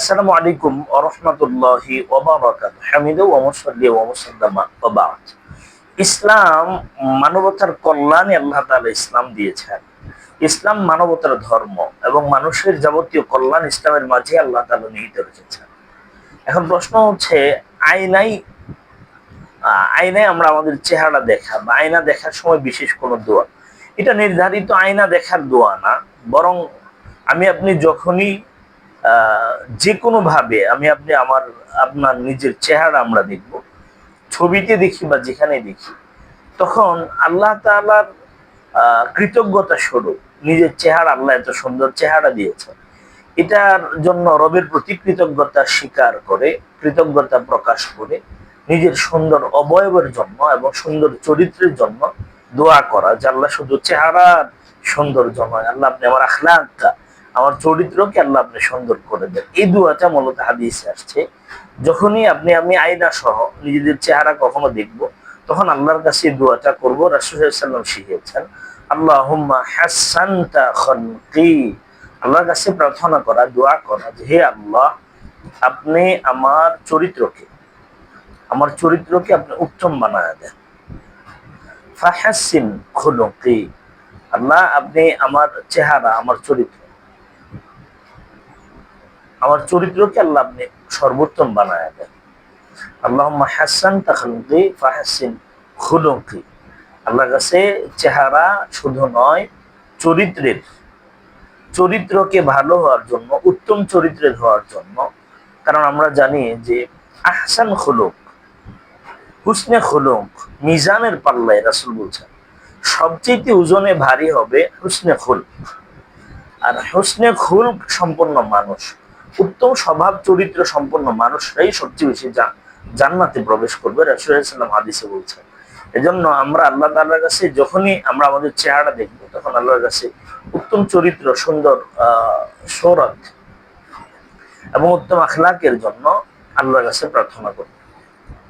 আসসালামু আলাইকুম আরহামতুল্লাহি ওবারাকাত হামিদু ওয়া মুসাল্লি ওয়া মুসাল্লামা ওয়া ইসলাম মানবতার কল্যাণে আল্লাহ তাআলা ইসলাম দিয়েছেন। ইসলাম মানবতার ধর্ম এবং মানুষের যাবতীয় কল্যাণ ইসলামের মাঝে আল্লাহ তাআলা নিহিত রেখেছেন। এখন প্রশ্ন হচ্ছে আয়নাই আয়নায় আমরা আমাদের চেহারা দেখা বা আয়না দেখার সময় বিশেষ কোনো দোয়া। এটা নির্ধারিত আয়না দেখার দোয়া না, বরং আমি আপনি যখনই যে কোনো ভাবে আমি আপনি আমার আপনার নিজের চেহারা আমরা দেখব ছবিতে দেখি বা যেখানে দেখি তখন আল্লাহ তাআলার আহ, কৃতজ্ঞতা স্বরূপ নিজের চেহারা আল্লাহ এত সুন্দর চেহারা দিয়েছে এটার জন্য রবের প্রতি কৃতজ্ঞতা স্বীকার করে কৃতজ্ঞতা প্রকাশ করে নিজের সুন্দর অবয়বের জন্য এবং সুন্দর চরিত্রের জন্য দোয়া করা যে আল্লাহ শুধু চেহারার সৌন্দর্য নয় আল্লাহ আপনি আমার আখলাকটা আমার চরিত্রকে আল্লাহ আপনি সুন্দর করে দেন। এই দোয়াটা মূলত হাদিসে আসছে। যখনই আপনি, আমি আয়না সহ নিজেদের চেহারা কখনো দেখব, তখন আল্লাহর কাছে এই দোয়াটা করব। রাসুসাল্লাম শিখিয়েছেন আল্লাহ কাছে প্রার্থনা করা, দোয়া করা হে আল্লাহ, আপনি আমার চরিত্রকে আমার চরিত্রকে আপনি উত্তম বানায় দেন। আল্লাহ, আপনি আমার চেহারা, আমার চরিত্র আমার চরিত্রকে আল্লাহ আপনি সর্বোত্তম বানায় দেন। আল্লাহ হাসান তাখলুকি ফাহাসিন খুলুকি। আল্লাহর কাছে চেহারা শুধু নয়, চরিত্রের, চরিত্রকে ভালো হওয়ার জন্য, উত্তম চরিত্রের হওয়ার জন্য। কারণ আমরা জানি যে আহসান খুলুক, হুসনে খুলুক, মিজানের পাল্লায় রাসুল বলছেন, সবচেয়ে ওজনে ভারী হবে হুসনে খুল আর হুসনে খুল সম্পন্ন মানুষ। উত্তম স্বভাব, চরিত্র সম্পন্ন মানুষরাই সবচেয়ে বেশি জান্নাতে প্রবেশ করবে রাসুলাম হাদিসে বলছেন। এজন্য আমরা আল্লাহ তাল্লাহ কাছে যখনই আমরা আমাদের চেহারা দেখব, তখন আল্লাহর কাছে উত্তম চরিত্র, সুন্দর আহ এবং উত্তম আখলাকের জন্য আল্লাহর কাছে প্রার্থনা করব।